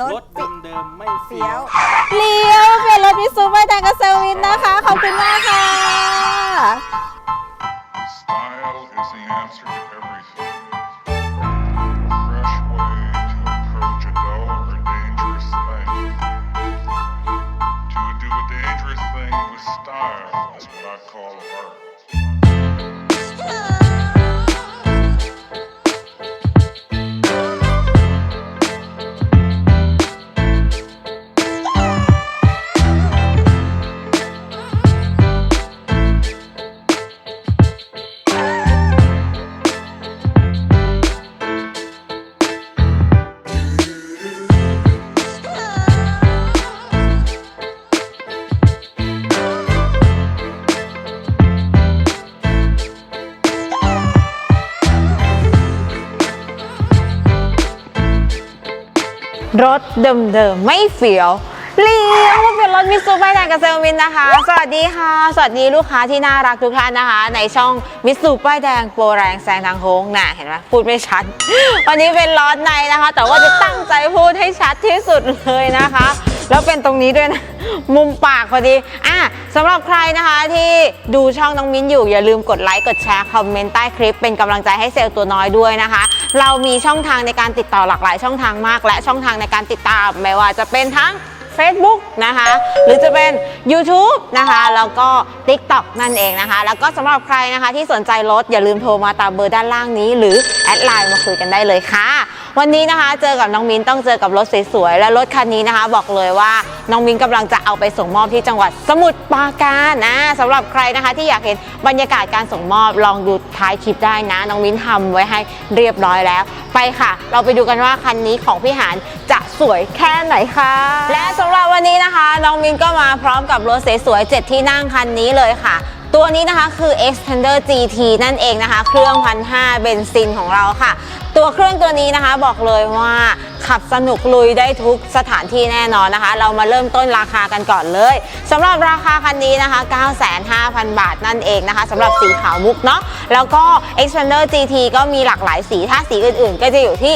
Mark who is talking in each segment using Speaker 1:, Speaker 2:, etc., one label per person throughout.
Speaker 1: ร
Speaker 2: ร
Speaker 1: ถ
Speaker 2: ถเดิมๆไม่เฟี้
Speaker 1: เฟี้
Speaker 2: ย
Speaker 1: ยวว เลี้ยวเปลี่ยนรถมิซูไปแทนกับเซลวินนะคะ ขอบคุณมากค่ะ
Speaker 3: Style is the answer to everything. A fresh way to approach a dull or dangerous thing. To do a dangerous thing with style is what I call art.
Speaker 1: รถเดิมๆไม่เฟี้ยวเลี้ยวมาเป็นรถมิซูไปแทนกับเซลวินนะคะ สวัสดีค่ะ สวัสดีลูกค้าที่น่ารักทุกท่านนะคะ ในช่องมิซูป้ายแดงโปรแรงแซงทางโค้งน่ะเห็นไหมพูดไม่ชัด วันนี้เป็นล้อในนะคะ แต่ว่าจะตั้งใจพูดให้ชัดที่สุดเลยนะคะ แล้วเป็นตรงนี้ด้วยนะ มุมปากพอดีอะสำหรับใครนะคะที่ดูช่องน้องมิ้นอยู่อย่าลืมกดไลค์กดแชร์คอมเมนต์ใต้คลิปเป็นกำลังใจให้เซลล์ตัวน้อยด้วยนะคะ เรามีช่องทางในการติดต่อหลากหลายช่องทางมาก และช่องทางในการติดตาม ไม่ว่าจะเป็นทั้ง Facebook นะคะ หรือจะเป็น YouTube นะคะ แล้วก็ TikTok นั่นเองนะคะ แล้วก็สำหรับใครนะคะที่สนใจรถอย่าลืมโทรมาตามเบอร์ด้านล่างนี้ หรือแอดไลน์มาคุยกันได้เลยค่ะ วันนี้นะคะเจอกับน้องมิ้นต้องเจอกับรถสวยๆและรถคันนี้นะคะ บอกเลยว่าน้องมิ้นกำลังจะเอาไปส่งมอบที่จังหวัดสมุทรปราการนะสำหรับใครนะคะที่อยากเห็นบรรยากาศการส่งมอบลองดูท้ายคลิปได้นะ น้องมิ้นทำไว้ให้เรียบร้อยแล้ว ไปค่ะ เราไปดูกันว่าคันนี้ของพี่หาน สวยแค่ไหนคะ และสำหรับวันนี้นะคะ น้องมินก็มาพร้อมกับรถสวยๆ7ที่นั่งคันนี้เลยค่ะ ตัวนี้นะคะคือ Extender GT นั่นเองนะคะ เครื่องพันห้าเบนซินของเราค่ะ ตัวเครื่องตัวนี้นะคะบอกเลยว่าขับสนุกลุยได้ทุกสถานที่แน่นอนนะคะ เรามาเริ่มต้นราคากันก่อนเลยสำหรับราคาคันนี้นะคะ 9,500บาทนั่นเองนะคะสำหรับสีขาวมุกเนาะแล้วก็ Expander GT ก็มีหลากหลายสีถ้าสีอื่นๆ ก็จะอยู่ที่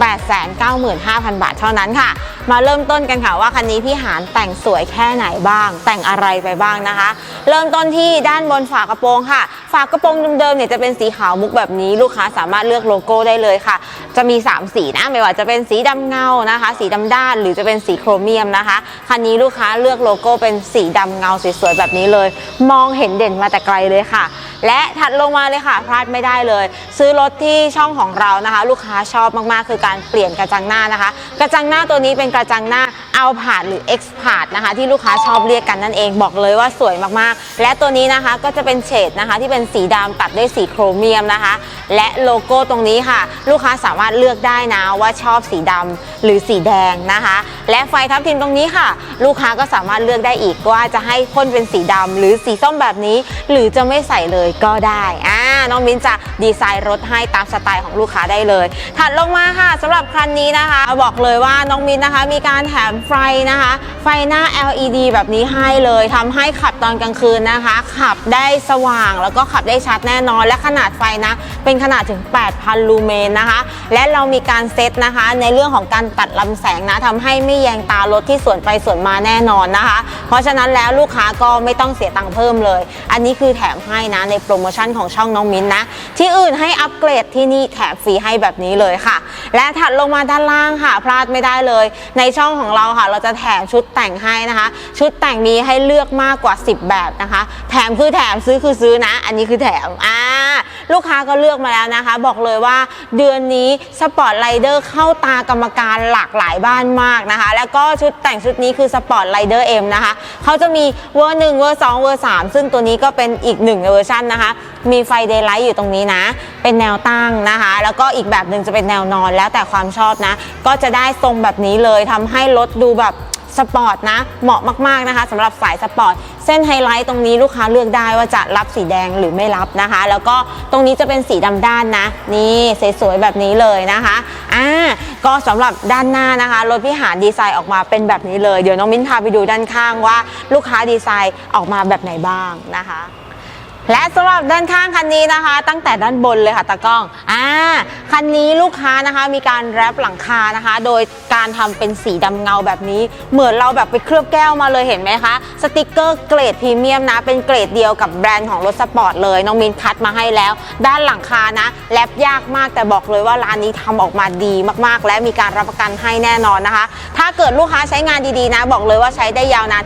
Speaker 1: 895,000 บาทเท่านั้นค่ะ มาเริ่มต้นกันค่ะว่าคันนี้พี่หานแต่งสวยแค่ไหนบ้าง แต่งอะไรไปบ้างนะคะ เริ่มต้นที่ด้านบนฝากระโปรงค่ะ ฝากระโปรงเดิมๆเนี่ยจะเป็นสีขาวมุกแบบนี้ ลูกค้าสามารถเลือกโลโก้ได้เลยค่ะ จะมี 3 สีนะไม่ว่าจะเป็นสีดำเงานะคะ สีดำด้านหรือจะเป็นสีโครเมียมนะคะคันนี้ลูกค้าเลือกโลโก้เป็นสีดำเงาสวยๆแบบนี้เลย มองเห็นเด่นมาแต่ไกลเลยค่ะ และถัดลงมาเลยค่ะพลาดไม่ได้เลย ซื้อรถที่ช่องของเรานะคะ ลูกค้าชอบมากๆ คือการเปลี่ยนกระจังหน้านะคะ กระจังหน้าตัวนี้เป็นกระจังหน้าเอาผาดหรือ X ผาดนะคะ ที่ลูกค้าชอบเรียกกันนั่นเองบอกเลยว่าสวยมากๆ และตัวนี้นะคะก็จะเป็นเฉดนะคะ ที่เป็นสีดำตัดด้วยสีโครเมียมนะคะ และโลโก้ตรงนี้ค่ะ ลูกค้าสามารถเลือกได้นะว่าชอบสีดำหรือสีแดงนะคะ และไฟทับทิมตรงนี้ค่ะ ลูกค้าก็สามารถเลือกได้อีกว่าจะให้พ่นเป็นสีดำหรือสีส้มแบบนี้ หรือจะไม่ใส่เลยก็ได้อ่า น้องมิ้นจะดีไซน์รถให้ตามสไตล์ของลูกค้าได้เลย ถัดลงมาค่ะสำหรับคันนี้นะคะบอกเลยว่าน้องมิ้นนะคะ มีการแถมไฟนะคะ ไฟหน้า LED แบบนี้ให้เลยทำให้ขับตอนกลางคืนนะคะ ขับได้สว่างแล้วก็ขับได้ชัดแน่นอน และขนาดไฟนะ เป็นขนาดถึง 8,000 ลูเมนนะคะ และเรามีการเซตนะคะ ในเรื่องของการตัดลำแสงนะทำให้ไม่แยงตารถที่สวนไปสวนมาแน่นอนนะคะ เพราะฉะนั้นแล้วลูกค้าก็ไม่ต้องเสียตังค์เพิ่มเลย อันนี้คือแถมให้นะในโปรโมชั่นของช่องน้องมิ้นนะ ที่อื่นให้อัปเกรดที่นี่แถมฟรีให้แบบนี้เลยค่ะ และถัดลงมาด้านล่างค่ะ พลาดไม่ได้เลย ในช่องของเราค่ะ เราจะแถมชุดแต่งให้นะคะ ชุดแต่งมีให้เลือกมากกว่า 10 แบบนะคะ แถมคือแถมซื้อคือซื้อนะ อันนี้คือแถมอ่า ลูกค้าก็เลือกมาแล้วนะคะ บอกเลยว่าเดือนนี้สปอร์ตไ i เดอร์เข้าตากรรมการหลากหลายบ้านมากนะคะ แล้วก็ชุดแต่งชุดนี้คือสปอร์ตไ i เดอร์เอ็มนะคะเขาจะมีเวอร์หนึ่งเวอร์สองเวอร์สามซึ่งตัวนี้ก็เป็นอีกหนึ่งเวอร์ชันนะคะ มีไฟเดย์ไลท์อยู่ตรงนี้นะ เป็นแนวตั้งนะคะ แล้วก็อีกแบบหนึ่งจะเป็นแนวนอนแล้วแต่ความชอบนะ ก็จะได้ทรงแบบนี้เลยทำให้รถดูแบบ สปอร์ตนะ เหมาะมากๆนะคะสำหรับสายสปอร์ต เส้นไฮไลท์ตรงนี้ลูกค้าเลือกได้ว่าจะรับสีแดงหรือไม่รับนะคะ แล้วก็ตรงนี้จะเป็นสีดำด้านนะ นี่สวยๆแบบนี้เลยนะคะอ่าก็สำหรับด้านหน้านะคะรถพิหารดีไซน์ออกมาเป็นแบบนี้เลย เดี๋ยวน้องมิ้นพาไปดูด้านข้างว่า ลูกค้าดีไซน์ออกมาแบบไหนบ้างนะคะ และสำหรับด้านข้างคันนี้นะคะ ตั้งแต่ด้านบนเลยค่ะตากล้องอ่าคันนี้ลูกค้านะคะมีการแรปหลังคานะคะ โดยการทำเป็นสีดำเงาแบบนี้ เหมือนเราแบบไปเคลือบแก้วมาเลยเห็นไหมคะ สติกเกอร์เกรดพรีเมียมนะ เป็นเกรดเดียวกับแบรนด์ของรถสปอร์ตเลยน้องมินคัดมาให้แล้ว ด้านหลังคานะแรปยากมากแต่บอกเลยว่าร้านนี้ทำออกมาดีมากๆ และมีการรับประกันให้แน่นอนนะคะ ถ้าเกิดลูกค้าใช้งานดีๆนะ บอกเลยว่าใช้ได้ยาวนาน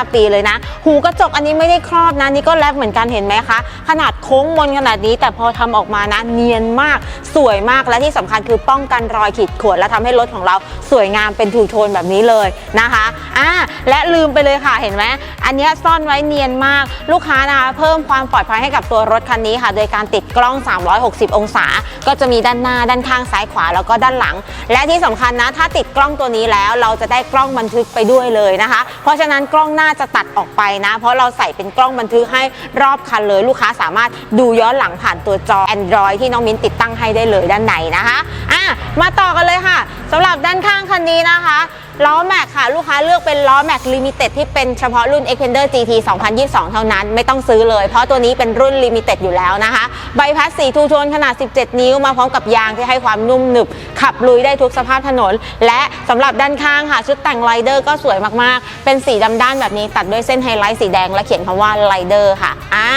Speaker 1: 3-5 ปีเลยนะ หูกระจกอันนี้ไม่ได้ครอบนะนี่ก็แรปเหมือนกันเห็นไหมคะ ขนาดโค้งมนขนาดนี้ แต่พอทำออกมานะเนียนมากสวยมากและที่สำคัญคือป้องกันรอยขีดข่วนและทำให้รถของเราสวยงามเป็นทูโทนแบบนี้เลยนะคะอ่าและลืมไปเลยค่ะเห็นไหมอันนี้ซ่อนไว้เนียนมากลูกค้านะคะเพิ่มความปลอดภัยให้กับตัวรถคันนี้ค่ะ โดยการติดกล้อง 360 องศา ก็จะมีด้านหน้าด้านข้างซ้ายขวาแล้วก็ด้านหลัง และที่สำคัญนะถ้าติดกล้องตัวนี้แล้วเราจะได้กล้องบันทึกไปด้วยเลยนะคะ เพราะฉะนั้นกล้องหน้าจะตัดออกไปนะ เพราะเราใส่เป็นกล้องบันทึกให้รอบคันเลยลูกค้าสามารถดูย้อนหลังผ่านตัวจอ Android ที่น้องมิ้นติดตั้งให้ได้เลยด้านในนะคะอะมาต่อกันเลยค่ะสำหรับด้านข้างคันนี้นะคะ ล้อแม็กค่ะ ลูกค้าเลือกเป็นล้อแม็กลิมิเต็ดที่เป็นเฉพาะรุ่น Xpander GT 2022 เท่านั้น ไม่ต้องซื้อเลย เพราะตัวนี้เป็นรุ่นลิมิเต็ดอยู่แล้วนะคะ ใบพัดสีทูโทนขนาด 17 นิ้วมาพร้อมกับยางที่ให้ความนุ่มหนึบ ขับลุยได้ทุกสภาพถนน และสำหรับด้านข้างค่ะ ชุดแต่งไรเดอร์ก็สวยมากๆ เป็นสีดำด้านแบบนี้ตัดด้วยเส้นไฮไลท์สีแดงและเขียนคำว่าไรเดอร์ค่ะอ่า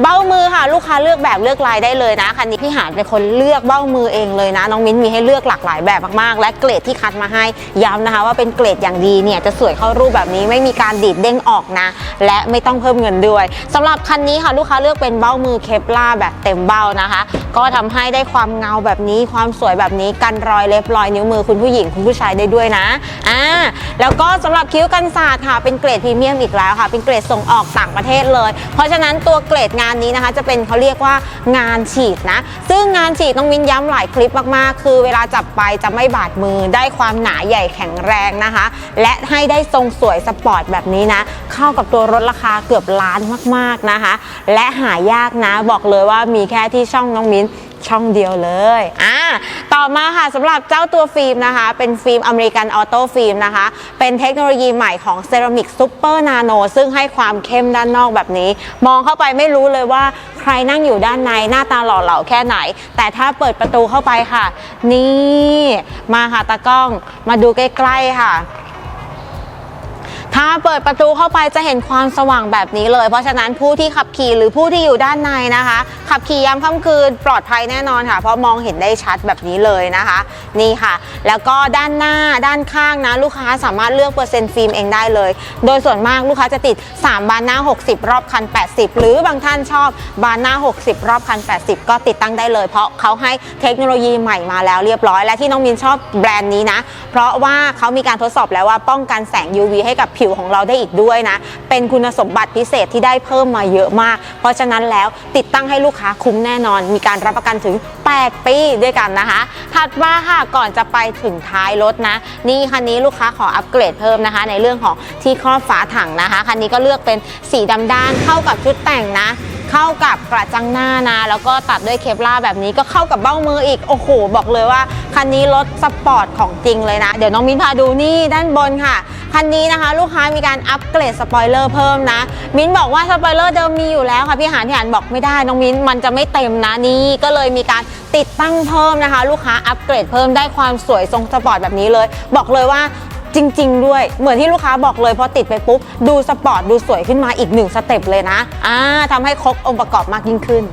Speaker 1: เบ้ามือค่ะ ลูกค้าเลือกแบบเลือกลายได้เลยนะคันนี้พี่หานเป็นคนเลือกเบ้ามือเองเลยนะน้องมิ้นมีให้เลือกหลากหลายแบบมากๆ และเกรดที่คัดมาให้ย้ำนะคะว่าเป็นเกรดอย่างดีเนี่ยจะสวยเข้ารูปแบบนี้ไม่มีการดีดเด้งออกนะ และไม่ต้องเพิ่มเงินด้วยสำหรับคันนี้ค่ะลูกค้าเลือกเป็นเบ้ามือเคปล่าแบบเต็มเบ้านะคะ ก็ทำให้ได้ความเงาแบบนี้ความสวยแบบนี้กันรอยเล็บรอยนิ้วมือคุณผู้หญิงคุณผู้ชายได้ด้วยนะอ่าแล้วก็สำหรับคิ้วกันศาสตร์ค่ะเป็นเกรดพรีเมียมอีกแล้วค่ะ เป็นเกรดส่งออกต่างประเทศเลย เพราะฉะนั้นตัวเกรดงานนี้นะคะจะเป็นเขาเรียกว่างานฉีดนะ ซึ่งงานฉีดต้องวินย้ำหลายคลิปมากๆ คือเวลาจับไปจะไม่บาดมือได้ความหนาใหญ่แข็งแรงนะคะ และให้ได้ทรงสวยสปอร์ตแบบนี้นะ เข้ากับตัวรถราคาเกือบล้านมากๆนะคะ และหายากนะบอกเลยว่ามีแค่ที่ช่องน้องมิ้น ช่องเดียวเลยอ่าต่อมาค่ะสำหรับเจ้าตัวฟิล์มนะคะ เป็นฟิล์มอเมริกันออโต้ฟิล์มนะคะ เป็นเทคโนโลยีใหม่ของเซรามิกซูเปอร์นาโนซึ่งให้ความเข้มด้านนอกแบบนี้ มองเข้าไปไม่รู้เลยว่าใครนั่งอยู่ด้านในหน้าตาหล่อเหลาแค่ไหน แต่ถ้าเปิดประตูเข้าไปค่ะ นี่ มาค่ะตากล้องมาดูใกล้ๆค่ะ ถ้าเปิดประตูเข้าไปจะเห็นความสว่างแบบนี้เลย เพราะฉะนั้นผู้ที่ขับขี่หรือผู้ที่อยู่ด้านในนะคะ ขับขี่ยามค่ำคืนปลอดภัยแน่นอนค่ะ เพราะมองเห็นได้ชัดแบบนี้เลยนะคะ นี่ค่ะ แล้วก็ด้านหน้าด้านข้างนะ ลูกค้าสามารถเลือกเปอร์เซ็นต์ฟิล์มเองได้เลย โดยส่วนมากลูกค้าจะติด 3 บานหน้า 60 รอบคัน 80 หรือบางท่านชอบบานหน้า 60 รอบคัน 80 ก็ติดตั้งได้เลย เพราะเขาให้เทคโนโลยีใหม่มาแล้วเรียบร้อย และที่น้องมินชอบแบรนด์นี้นะ เพราะว่าเขามีการทดสอบแล้วว่าป้องกันแสง UV ให้กับผิวของเราได้อีกด้วยนะ เป็นคุณสมบัติพิเศษที่ได้เพิ่มมาเยอะมาก เพราะฉะนั้นแล้วติดตั้งให้ลูกค้าคุ้มแน่นอน มีการรับประกันถึง 8 ปีด้วยกันนะคะ ถัดมาค่ะก่อนจะไปถึงท้ายรถนะ นี่คันนี้ลูกค้าขออัปเกรดเพิ่มนะคะ ในเรื่องของที่ครอบฝาถังนะคะคันนี้ก็เลือกเป็นสีดำด้านเข้ากับชุดแต่งนะ เข้ากับกระจังหน้านะ แล้วก็ตัดด้วยเคปลาแบบนี้ก็เข้ากับเบ้ามืออีก โอ้โห บอกเลยว่า คันนี้รถสปอร์ตของจริงเลยนะ เดี๋ยวน้องมิ้นพาดูนี่ด้านบนค่ะ คันนี้นะคะลูกค้ามีการอัปเกรดสปอยเลอร์เพิ่มนะ มิ้นบอกว่าสปอยเลอร์เดิมมีอยู่แล้วค่ะพี่หานพี่หานบอกไม่ได้น้องมิ้นมันจะไม่เต็มนะนี่ก็เลยมีการติดตั้งเพิ่มนะคะ ลูกค้าอัปเกรดเพิ่มได้ความสวยทรงสปอร์ตแบบนี้เลย บอกเลยว่า จริง ๆ ด้วย เหมือนที่ลูกค้าบอกเลยพอติดไปปุ๊บ ดูสปอร์ตดูสวยขึ้นมาอีกหนึ่งสเต็ปเลยนะอ่าทำให้ครบองค์ประกอบมากยิ่งขึ้น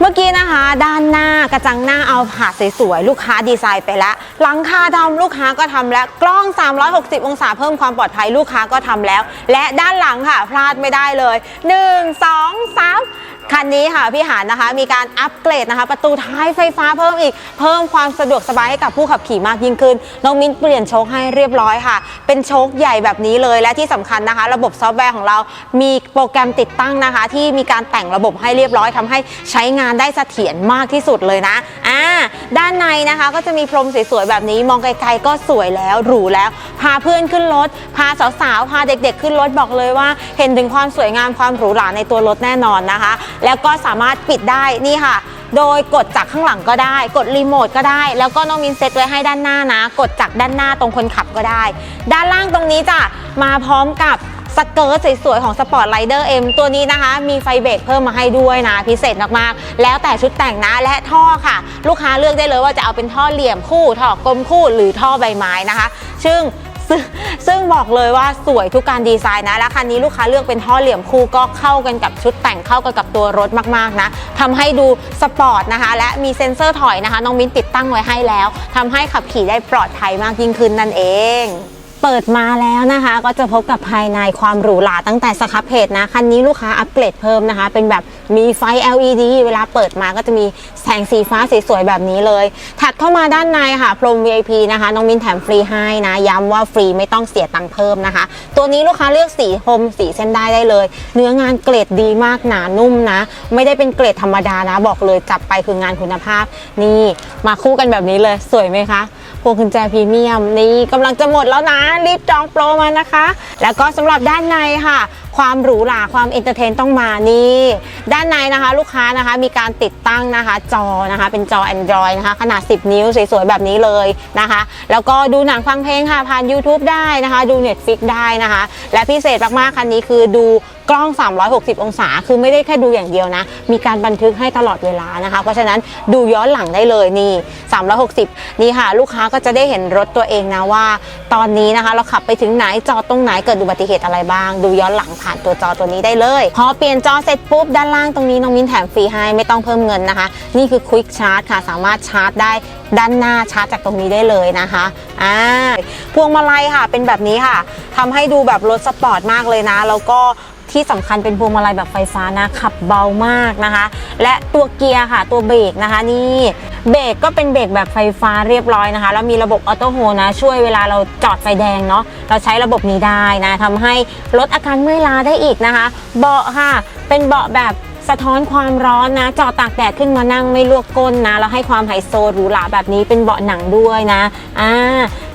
Speaker 1: เมื่อกี้นะคะ ด้านหน้ากระจังหน้าเอาผ่าสวยๆลูกค้าดีไซน์ไปแล้ว หลังคาทำลูกค้าก็ทำแล้ว กล้อง 360 องศาเพิ่มความปลอดภัยลูกค้าก็ทำแล้ว และด้านหลังค่ะพลาดไม่ได้เลย 1 2 3 คันนี้ค่ะพี่หานนะคะมีการอัปเกรดนะคะ ประตูท้ายไฟฟ้าเพิ่มอีก เพิ่มความสะดวกสบายให้กับผู้ขับขี่มากยิ่งขึ้น น้องมิ้นเปลี่ยนโชคให้เรียบร้อยค่ะ เป็นโชคใหญ่แบบนี้เลยและที่สำคัญนะคะ ระบบซอฟต์แวร์ของเรามีโปรแกรมติดตั้งนะคะ ที่มีการแต่งระบบให้เรียบร้อยทำให้ใช้งานได้เสถียรมากที่สุดเลยนะอ่าด้านในนะคะก็จะมีพรมสวยๆแบบนี้ มองไกลๆก็สวยแล้วหรูแล้ว พาเพื่อนขึ้นรถพาสาวๆพาเด็ก ๆ ขึ้นรถบอกเลยว่า เห็นถึงความสวยงามความหรูหราในตัวรถแน่นอนนะคะแล้วก็สามารถปิดได้นี่ค่ะ โดยกดจากข้างหลังก็ได้ กดรีโมทก็ได้ แล้วก็น้องมินเซตไว้ให้ด้านหน้านะ กดจากด้านหน้าตรงคนขับก็ได้ ด้านล่างตรงนี้จ้ะมาพร้อมกับสเกิร์ตสวยๆของ Sport Rider M ตัวนี้นะคะ มีไฟเบรกเพิ่มมาให้ด้วยนะ พิเศษมากๆ แล้วแต่ชุดแต่งนะและท่อค่ะ ลูกค้าเลือกได้เลยว่าจะเอาเป็นท่อเหลี่ยมคู่ท่อกลมคู่หรือท่อใบไม้นะคะ ซึ่ง ซึ่งซึ่งบอกเลยว่าสวยทุกการดีไซน์นะ และคันนี้ลูกค้าเลือกเป็นท่อเหลี่ยมคู่ก็เข้ากันกับชุดแต่งเข้ากันกับตัวรถมากๆนะทำให้ดูสปอร์ตนะคะ และมีเซ็นเซอร์ถอยนะคะ น้องมิ้นติดตั้งไว้ให้แล้วทำให้ขับขี่ได้ปลอดภัยมากยิ่งขึ้นนั่นเอง เปิดมาแล้วนะคะ ก็จะพบกับภายในความหรูหราตั้งแต่สครับเพจนะ คันนี้ลูกค้าอัปเกรดเพิ่มนะคะ เป็นแบบมีไฟ LED เวลาเปิดมาก็จะมีแสงสีฟ้าสวยๆแบบนี้เลย ถัดเข้ามาด้านในค่ะพรม VIP นะคะ น้องมินแถมฟรีให้นะ ย้ำว่าฟรีไม่ต้องเสียตังค์เพิ่มนะคะ ตัวนี้ลูกค้าเลือกสีพรมสีเส้นได้ได้เลย เนื้องานเกรดดีมากหนานุ่มนะ ไม่ได้เป็นเกรดธรรมดานะ บอกเลยจับไปคืองานคุณภาพ นี่มาคู่กันแบบนี้เลยสวยไหมคะ พวงกุญแจพรีเมียมนี่กำลังจะหมดแล้วนะรีบจองโปรมานะคะ แล้วก็สำหรับด้านในค่ะ ความหรูหราความเอนเตอร์เทนต้องมานี่ด้านในนะคะลูกค้านะคะมีการติดตั้งนะคะจอนะคะเป็นจอ Android นะคะขนาด 10 นิ้วสวยๆแบบนี้เลยนะคะ แล้วก็ดูหนังฟังเพลงค่ะผ่าน YouTube ได้นะคะ ดู Netflix ได้นะคะ และพิเศษมากๆคันนี้คือดูกล้อง 360 องศา คือไม่ได้แค่ดูอย่างเดียวนะ มีการบันทึกให้ตลอดเวลานะคะ เพราะฉะนั้นดูย้อนหลังได้เลยนี่ 360 นี่ค่ะ ลูกค้าก็จะได้เห็นรถตัวเองนะว่า ตอนนี้นะคะ เราขับไปถึงไหนจอดตรงไหนเกิดอุบัติเหตุอะไรบ้าง ดูย้อนหลังผ่านตัวจอตัวนี้ได้เลย พอเปลี่ยนจอเสร็จปุ๊บด้านล่างตรงนี้น้องมินแถมฟรีให้ไม่ต้องเพิ่มเงินนะคะ นี่คือ Quick Charge ค่ะ สามารถชาร์จได้ด้านหน้าชาร์จจากตรงนี้ได้เลยนะคะอ่าพวงมาลัยค่ะเป็นแบบนี้ค่ะทำให้ดูแบบรถสปอร์ตมากเลยนะ แล้วก็ที่สำคัญเป็นพวงมาลัยแบบไฟฟ้านะขับเบามากนะคะ และตัวเกียร์ค่ะตัวเบรกนะคะนี่ เบรกก็เป็นเบรกแบบไฟฟ้าเรียบร้อยนะคะ แล้วมีระบบออโต้โฮนะ ช่วยเวลาเราจอดไฟแดงเนาะ เราใช้ระบบนี้ได้นะทำให้ลดอาการเมื่อยล้าได้อีกนะคะ เบาะค่ะ เป็นเบาะแบบ สะท้อนความร้อนนะจอดตากแดดขึ้นมานั่งไม่ลวกก้นนะ แล้วให้ความไฮโซหรูหราแบบนี้เป็นเบาะหนังด้วยนะอ่า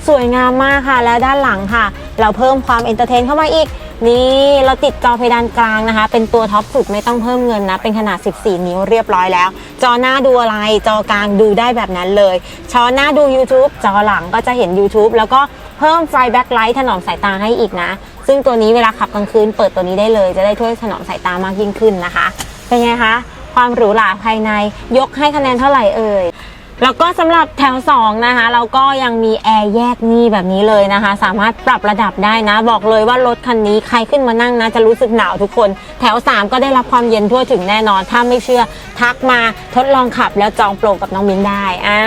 Speaker 1: สวยงามมากค่ะ และด้านหลังค่ะ เราเพิ่มความเอนเตอร์เทนเข้ามาอีก นี่เราติดจอเพดานกลางนะคะ เป็นตัวท็อปสุดไม่ต้องเพิ่มเงินนะ เป็นขนาด 14 นิ้วเรียบร้อยแล้ว จอหน้าดูอะไร จอกลางดูได้แบบนั้นเลยจอหน้าดู YouTube จอหลังก็จะเห็น YouTube แล้วก็เพิ่มไฟแบ็คไลท์ถนอมสายตาให้อีกนะ ซึ่งตัวนี้เวลาขับกลางคืนเปิดตัวนี้ได้เลย จะได้ช่วยถนอมสายตามากยิ่งขึ้นนะคะ เป็นไงคะ ความหรูหราภายในยกให้คะแนนเท่าไหร่เอ่ยแล้วก็สำหรับแถว 2 นะคะ เราก็ยังมีแอร์แยกนี่แบบนี้เลยนะคะ สามารถปรับระดับได้นะ บอกเลยว่ารถคันนี้ใครขึ้นมานั่งนะ จะรู้สึกหนาวทุกคน แถว 3 ก็ได้รับความเย็นทั่วถึงแน่นอน ถ้าไม่เชื่อทักมาทดลองขับแล้วจองโปรกับน้องมิ้นได้อ่า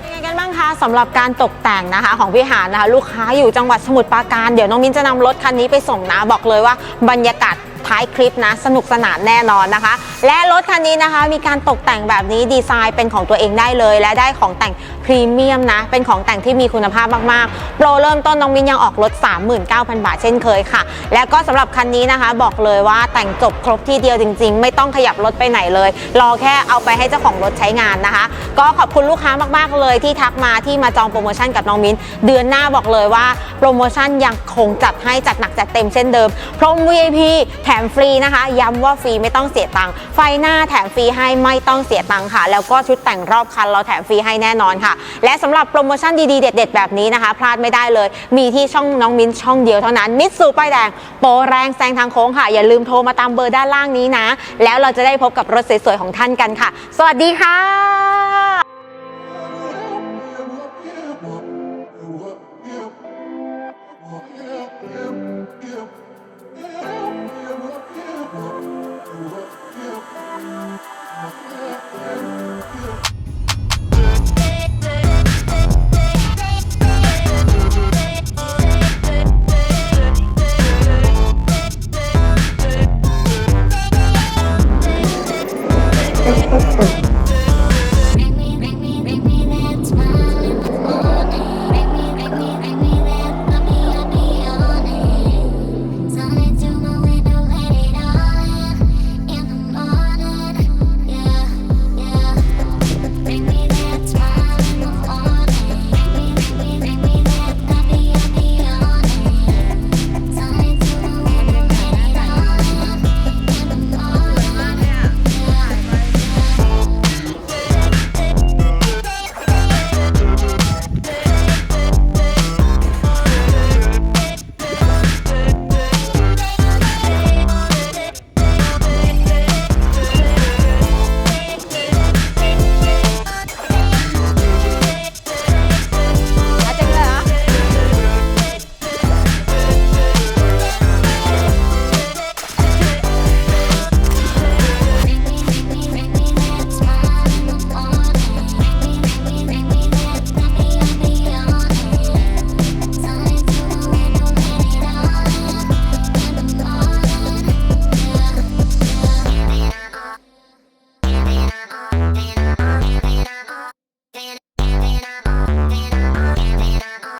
Speaker 1: เป็นไงกันบ้างคะสำหรับการตกแต่งนะคะของพี่หานนะคะ ลูกค้าอยู่จังหวัดสมุทรปราการเดี๋ยวน้องมิ้นจะนำรถคันนี้ไปส่งนะบอกเลยว่าบรรยากาศ ท้ายคลิปนะ สนุกสนานแน่นอนนะคะ และรถคันนี้นะคะมีการตกแต่งแบบนี้ดีไซน์เป็นของตัวเองได้เลย และได้ของแต่งพรีเมียมนะ เป็นของแต่งที่มีคุณภาพมากๆ โปรเริ่มต้นน้องมินยังออกรถ 39,000 บาทเช่นเคยค่ะ และก็สำหรับคันนี้นะคะ บอกเลยว่าแต่งจบครบที่เดียวจริง ๆ ไม่ต้องขยับรถไปไหนเลย รอแค่เอาไปให้เจ้าของรถใช้งานนะคะ ก็ขอบคุณลูกค้ามากๆเลยที่ทักมาที่มาจองโปรโมชั่นกับน้องมิ้นเดือนหน้าบอกเลยว่าโปรโมชั่นยังคงจัดให้จัดหนักจัดเต็มเช่นเดิมพรม VIP แถมฟรีนะคะ ย้ำว่าฟรีไม่ต้องเสียตังค์ไฟหน้าแถมฟรีให้ไม่ต้องเสียตังค์ค่ะ แล้วก็ชุดแต่งรอบคันเราแถมฟรีให้แน่นอนค่ะและสำหรับโปรโมชั่นดีๆ เด็ด ๆ แบบนี้นะคะ พลาดไม่ได้เลย มีที่ช่องน้องมิ้นช่องเดียวเท่านั้น มิสซูป้ายแดง โปรแรงแซงทางโค้งค่ะ อย่าลืมโทรมาตามเบอร์ด้านล่างนี้นะ แล้วเราจะได้พบกับรถสวยๆของท่านกันค่ะ สวัสดีค่ะ